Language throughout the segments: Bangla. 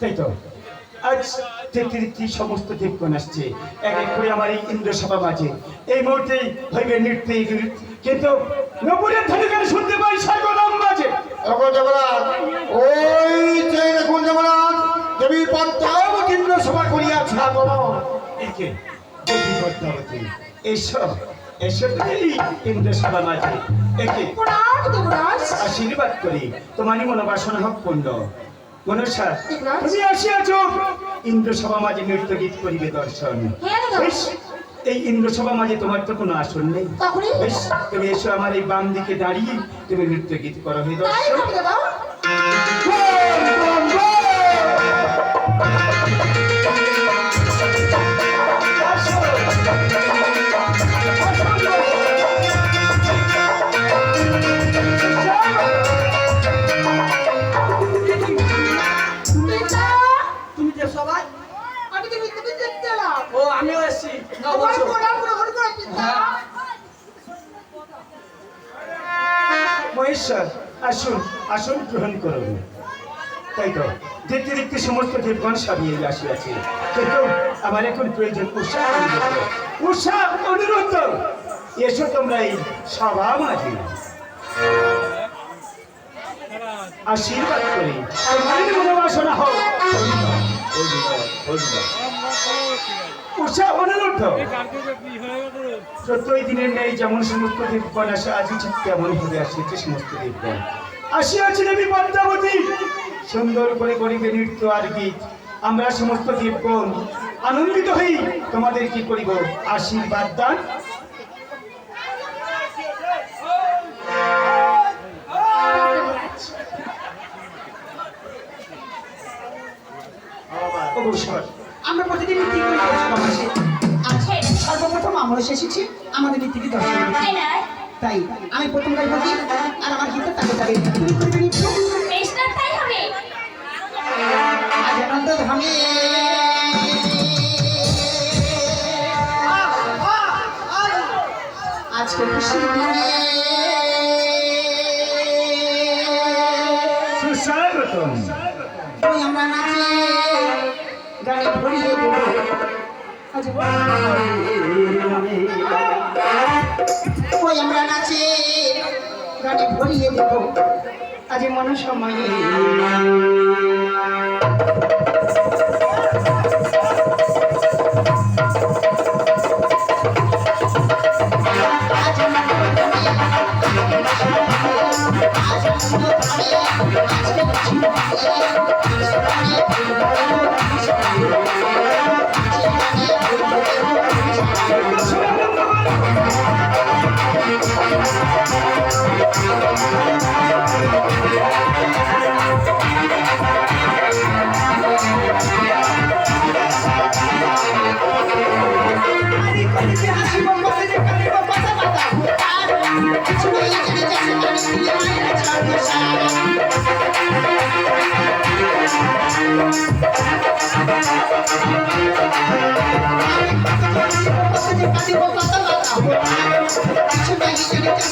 তাই তো? আজ সমস্ত দেবগণ আসছে এক এক করে আমার এই ইন্দ্রসভা মাঝে। এই মুহূর্তেই হইবে নৃত্য কিন্তু নপুরের কেন শুনতে পাই সর্বনাম মাঝে। ওই যে দেখুন জগন্নাথ দেবী পদ্মাবতী ইন্দ্র সভা করিয়াছে আগমন। একে দেবী পদ্মাবতী এসো এসো এই ইন্দ্রসভা মাঝে। একে আশীর্বাদ করি। তোমারই মনোবাসনা হোক পূর্ণ মনসা তুমি আসিয়াছ। ইন্দ্রসভা মাঝে নৃত্য গীত করিবে দর্শন। হ্যাঁ এই ইন্দ্রসভা মাঝে তোমার তো কোনো আসন নেই। বেশ তুমি এসো আমার এই বাম দিকে দাঁড়িয়ে তুমি নৃত্য গীত করো হে দর্শন মহেশ্বর আসুন আসুন গ্রহণ করুন। তাই তো দেখতে দেখতে সমস্ত দেবগণ সারিয়ে আসিয়াছে। কিন্তু আমার এখন প্রয়োজন উৎসাহ অনুরোধ। উৎসাহ অনুরোধ! এসো তোমরা এই সভা মাঝে আশীর্বাদ করি। তোমাদের মনোবাসনা হোক। উৎসাহ অনুরোধ প্রত্যেক দিনের নেই যেমন সমস্ত দেবগণ আসে আজই ঠিক তেমন ভাবে আসিয়াছে সমস্ত দেবগণ। আসিয়াছে দেবী পদ্মাবতী। সুন্দর করে করিবে নৃত্য আর গীত। আমরা সমস্ত দেবগণ আনন্দিত হই। তোমাদের কি করিব? আশীর্বাদ দান। অবসর আমরা এসেছি আমাদের নৃত্যকে দর্শন তাই আমি প্রথম গাইব গীত আর আমার গীতের তাকে তাকে তুমি করবে নৃত্য তাই হবে। আজ আনন্দ ধামে আজকে খুশি দিনে। সুস্বাগতম। আমরা নাচি গানে ভরিয়ে দেব। ওই আমরা নাচি গানে ভরিয়ে দেব। আজ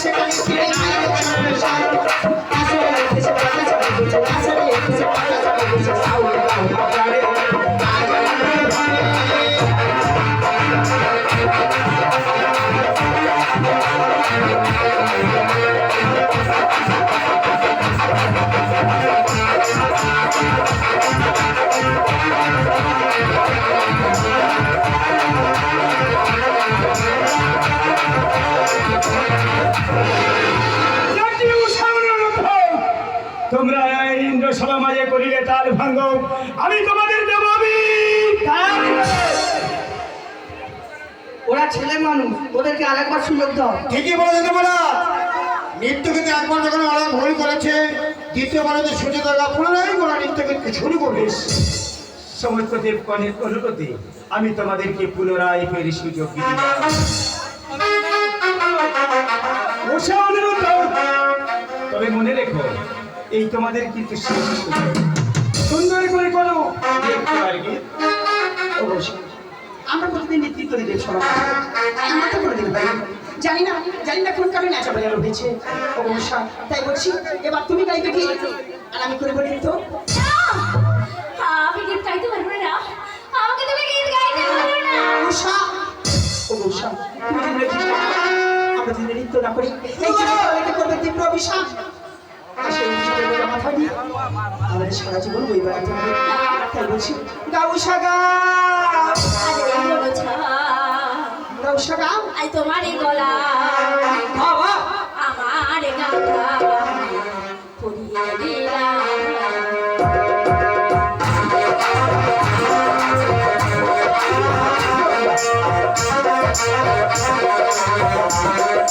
জাতি আমি তোমাদের দেব আমি। ওরা ছেলে মানুষ ওদেরকে আরেকবার সুযোগ দাও। ঠিকই বলেছে জগন্নাথ নৃত্য কিন্তু একবার যখন ওরা ভুল করেছে দ্বিতীয়বার যদি সুযোগ দেওয়া পুনরায় ওরা নৃত্য কিন্তু শুরু করবে। সমস্ত দেবগণের অনুরোধে আমি তোমাদেরকে পুনরায় ফেরি সুযোগ উৎসাহ তবে মনে রেখো এই তোমাদের কিন্তু শেষ সুযোগ। সুন্দর করে করো। অবশ্যই আমরা প্রতিদিন নৃত্য করি দেব সবাই আমরা তো কোনোদিন পাই জানি না জানি না কোন কারণে নাচা বাজানো হয়েছে। অবশ্যই তাই বলছি এবার তুমি গাইবে কি আর আমি করে বলি তো। আমি গীত গাইতে পারব না আমাকে তুমি গীত গাইতে পারো না। উষা ও উষা তুমি নৃত্য না আমরা যদি নৃত্য না করি এই যে করবে তীব্র অভিশাপ। সেই অভিশাপের বোঝা মাথা আমাদের সারা জীবন বই বেড়াতে হবে তাই বলছি গাও! উষা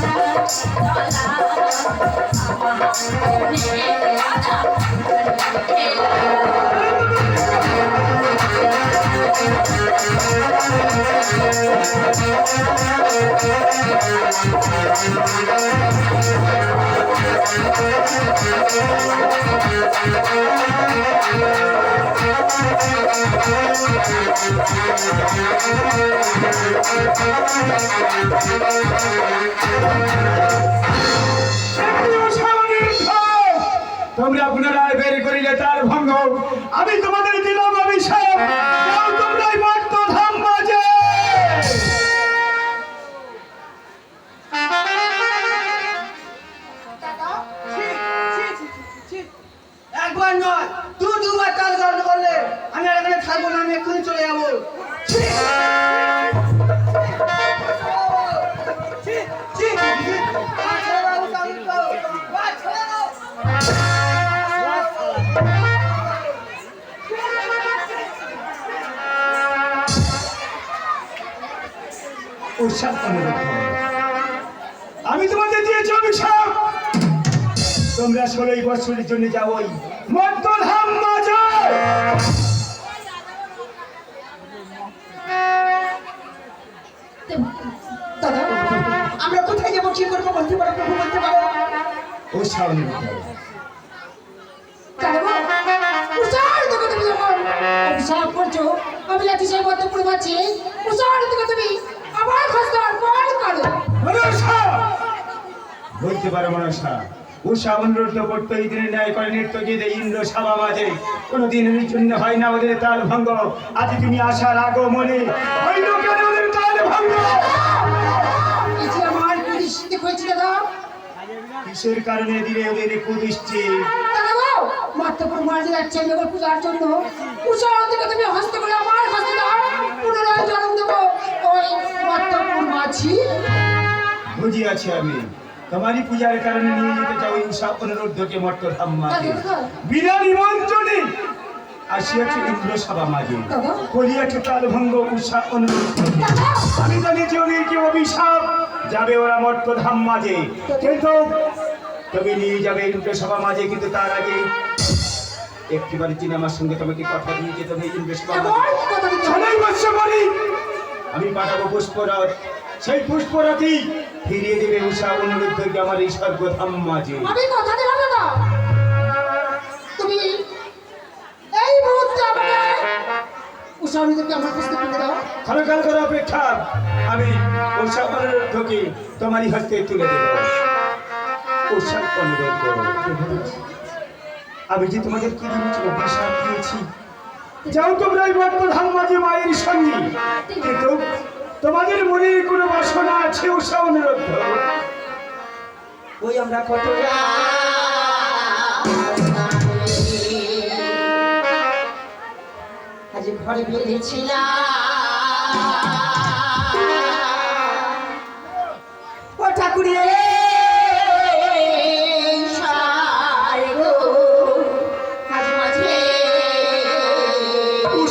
তুলসী তলা তোমরা পুনরায় বের করিলে তার ভঙ্গ। আমি তোমাদের দিলাম অভিশাপ আমি তোমাদের দিয়েছি অভিশাপ। তোমরা ষোলোই বছরের জন্য যাও আমরা কোথায় যাব? কি করব? বলতে পারো বলতে পারো। উৎসাহ অনুরোধ অভিশাপ করছ। আমি লাঠি মধ্যে পড়ে পাচ্ছি উষার থেকে তুমি। আমার খোঁজটা কল করো। বলতে পারো মনসা উষা অনুরোধ করতে এই দিনে ন্যায় করে নৃত্য গীতে ইন্দ্র সভা মাঝে কোনোদিন জন্য হয় না ওদের তাল ভঙ্গ। আজ তুমি আসার আগো মনে হইল কেন ওদের তাল ভঙ্গ? আমার প্রতিষ্ঠিত হয়েছে কিসের কারণে দিলে ওদের কুদিচ্ছে নগর পূজার জন্য উষার থেকে তুমি হস্ত করে আমার হস্তে দাও পুনরায় জন্ম দেবো। ওই বুঝিয়াছি আমি। তোমারই পূজার কারণে নিয়ে যেতে চাও উষা অনুরোধকে মর্ত বিনা নিমন্ত্রণে আসিয়াছে ইন্দ্র সভা মাঝে। করিয়াছে তাল ভঙ্গ উষা অনুরোধ আমি জানি যে ওদের অভিশাপ যাবে ওরা মর্ত ধাম মাঝে কিন্তু তুমি নিয়ে যাবে ইন্দ্র সভা মাঝে কিন্তু তার আগে একটিবার চিনি আমার সঙ্গে তোমাকে কথা দিয়ে যেতে হবে ইন্দ্র সভা আমি পাঠাবো পুষ্পরথ সেই পুষ্পরথই ফিরিয়ে দেবে উষা অনুরোধকে আমার এই স্বর্গধাম মাঝে। আমি কথা দিলাম দাদা তুমি এই মুহূর্তে আমাকে উষামিদেরকে আমার পুস্তক কিনে দাও। ক্ষণকাল করে অপেক্ষা। আমি উষা অনুরোধকে তোমারই হস্তে তুলে দেব। আমি যে তোমাদের কি দিয়েছি। যাও তোমরা এই মাঝে মায়ের সঙ্গে। কিন্তু তোমাদের কোনো বাসনা আছে অনুরোধ ওই আমরা কত আজ ঘরে বেরিয়েছিলাম ও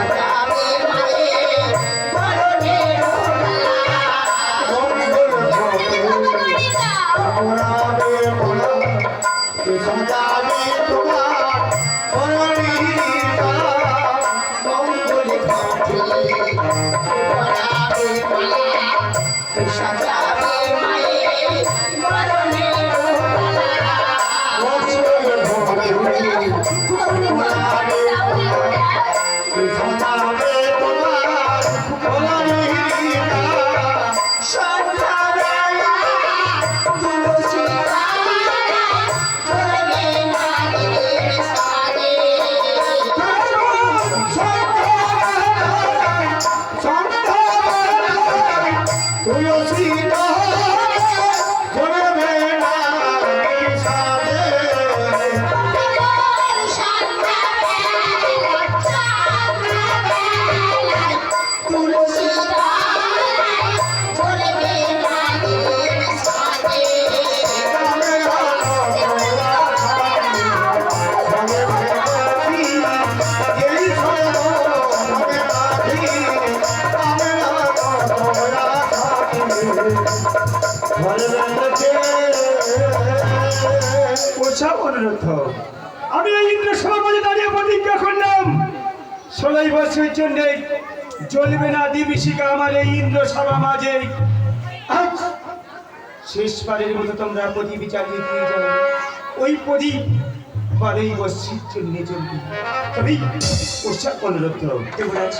অনুরোধ করো। পোষা অনুরোধ। আমি এই ইন্দ্র সভার মাঝে দাঁড়িয়ে প্রতিজ্ঞা করলাম, ষোলোই বছরের জন্য জ্বলবে না দিবিশিকা আমার এই ইন্দ্র সভা মাঝে। শেষবারের মতো তোমরা প্রদীপ চালিয়ে দিয়ে যাবে ওই প্রদীপ বারোই বছরের জন্য জ্বলবে। তবেই পোশাক অনুরোধ দেবরাজ